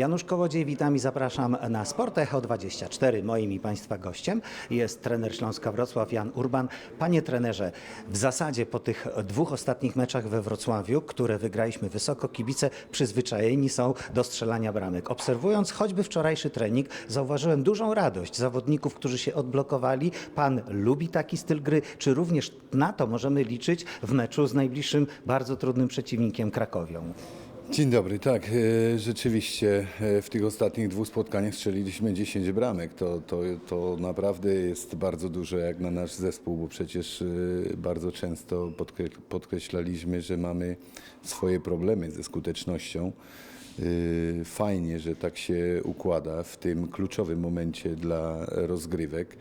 Janusz Kołodziej, witam i zapraszam na Sport Echo 24. Moim i Państwa gościem jest trener Śląska Wrocław Jan Urban. Panie trenerze, w zasadzie po tych dwóch ostatnich meczach we Wrocławiu, które wygraliśmy wysoko, kibice przyzwyczajeni są do strzelania bramek. Obserwując choćby wczorajszy trening, zauważyłem dużą radość zawodników, którzy się odblokowali. Pan lubi taki styl gry, czy również na to możemy liczyć w meczu z najbliższym, bardzo trudnym przeciwnikiem Krakowią? Dzień dobry, tak, e, rzeczywiście e, w tych ostatnich dwóch spotkaniach strzeliliśmy 10 bramek. To, to, to naprawdę jest bardzo dużo jak na nasz zespół, bo przecież e, bardzo często podkre- podkreślaliśmy, że mamy swoje problemy ze skutecznością. Fajnie, że tak się układa w tym kluczowym momencie dla rozgrywek.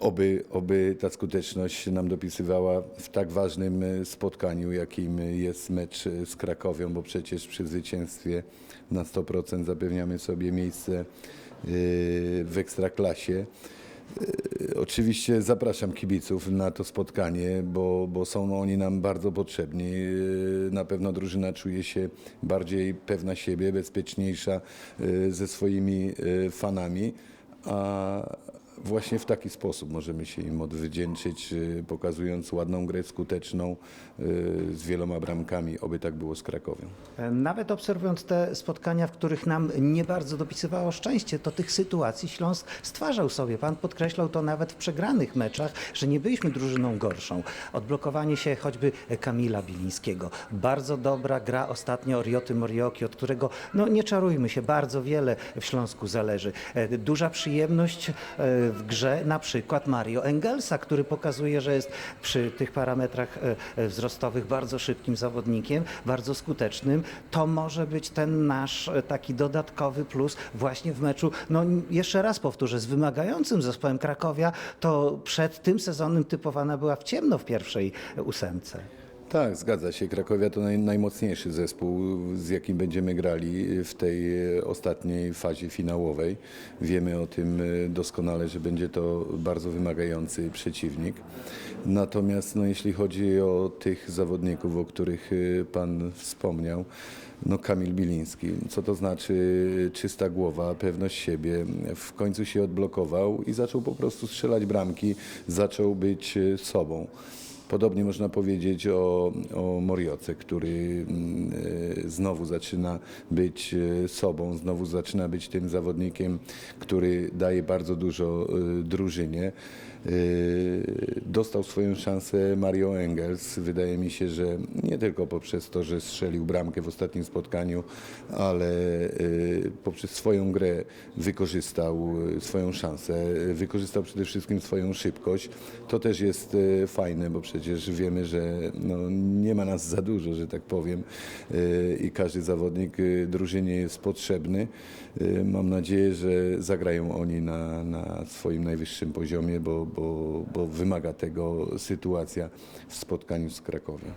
Oby, oby ta skuteczność nam dopisywała w tak ważnym e, spotkaniu, jakim jest mecz e, z Krakowią, bo przecież przy zwycięstwie na 100% zapewniamy sobie miejsce e, w ekstraklasie. Oczywiście zapraszam kibiców na to spotkanie, bo, bo są oni nam bardzo potrzebni. Na pewno drużyna czuje się bardziej pewna siebie, bezpieczniejsza ze swoimi fanami, a właśnie w taki sposób możemy się im odwdzięczyć, e, pokazując ładną grę, skuteczną, e, z wieloma bramkami. Oby tak było z Krakowią. Nawet obserwując te spotkania, w których nam nie bardzo dopisywało szczęście, to tych sytuacji Śląsk stwarzał sobie. Pan podkreślał to nawet w przegranych meczach, że nie byliśmy drużyną gorszą. Odblokowanie się choćby Kamila Bilińskiego. Bardzo dobra gra ostatnio Rioty Morioki, od którego, no nie czarujmy się, bardzo wiele w Śląsku zależy. E, Duża przyjemność e, w grze na przykład Mario Engelsa, który pokazuje, że jest przy tych parametrach e, e, wzrostowych bardzo szybkim zawodnikiem, bardzo skutecznym. To może być ten nasz e, taki dodatkowy plus właśnie w meczu. No jeszcze raz powtórzę, z wymagającym zespołem Krakowia, to przed tym sezonem typowana była w ciemno w pierwszej ósemce. Tak, zgadza się. Krakowia to naj, najmocniejszy zespół, z jakim będziemy grali w tej e, ostatniej fazie finałowej. Wiemy o tym e, doskonale, że będzie to bardzo wymagający przeciwnik. Natomiast no, jeśli chodzi o tych zawodników, o których e, Pan wspomniał, no Kamil Biliński, co to znaczy czysta głowa, pewność siebie, w końcu się odblokował i zaczął po prostu strzelać bramki, zaczął być e, sobą. Podobnie można powiedzieć o, o Morioce, który mm, e, znowu zaczyna być e, sobą, znowu zaczyna być tym zawodnikiem, który daje bardzo dużo e, drużynie. E, Dostał swoją szansę Mario Engels. Wydaje mi się, że nie tylko poprzez to, że strzelił bramkę w ostatnim spotkaniu, ale e, poprzez swoją grę wykorzystał e, swoją szansę, wykorzystał przede wszystkim swoją szybkość. To też jest fajne, bo przecież wiemy, że no, nie ma nas za dużo, że tak powiem, i każdy zawodnik drużynie jest potrzebny. Mam nadzieję, że zagrają oni na, na swoim najwyższym poziomie, bo, bo, bo wymaga tego sytuacja w spotkaniu z Krakowem.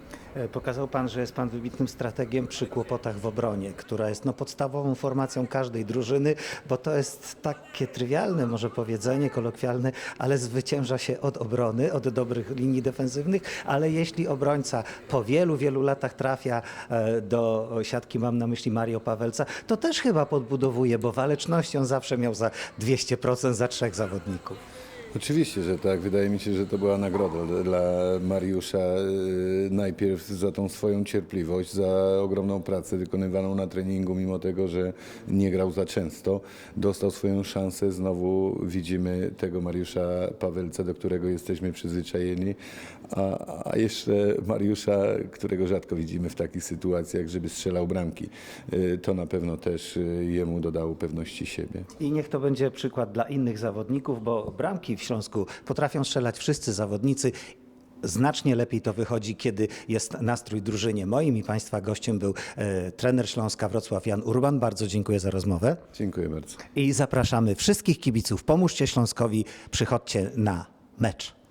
Pokazał Pan, że jest Pan wybitnym strategiem przy kłopotach w obronie, która jest no, podstawową formacją każdej drużyny, bo to jest takie trywialne może powiedzenie, kolokwialne, ale zwycięża się od obrony, od dobrych linii defensywnych, ale jeśli obrońca po wielu, wielu latach trafia e, do siatki, mam na myśli Mario Pawelca, to też chyba podbudowuje, bo waleczności on zawsze miał za 200% za trzech zawodników. Oczywiście, że tak. Wydaje mi się, że to była nagroda dla Mariusza. e, Najpierw za tą swoją cierpliwość, za ogromną pracę wykonywaną na treningu, mimo tego, że nie grał za często. Dostał swoją szansę. Znowu widzimy tego Mariusza Pawelca, do którego jesteśmy przyzwyczajeni. A, a jeszcze Mariusza, którego rzadko widzimy w takich sytuacjach, żeby strzelał bramki. E, To na pewno też e, jemu dodało pewności siebie. I niech to będzie przykład dla innych zawodników, bo bramki w Śląsku potrafią strzelać wszyscy zawodnicy. Znacznie lepiej to wychodzi, kiedy jest nastrój drużynie. Moim i Państwa gościem był e, trener Śląska Wrocław Jan Urban. Bardzo dziękuję za rozmowę. Dziękuję bardzo. I zapraszamy wszystkich kibiców. Pomóżcie Śląskowi, przychodźcie na mecz.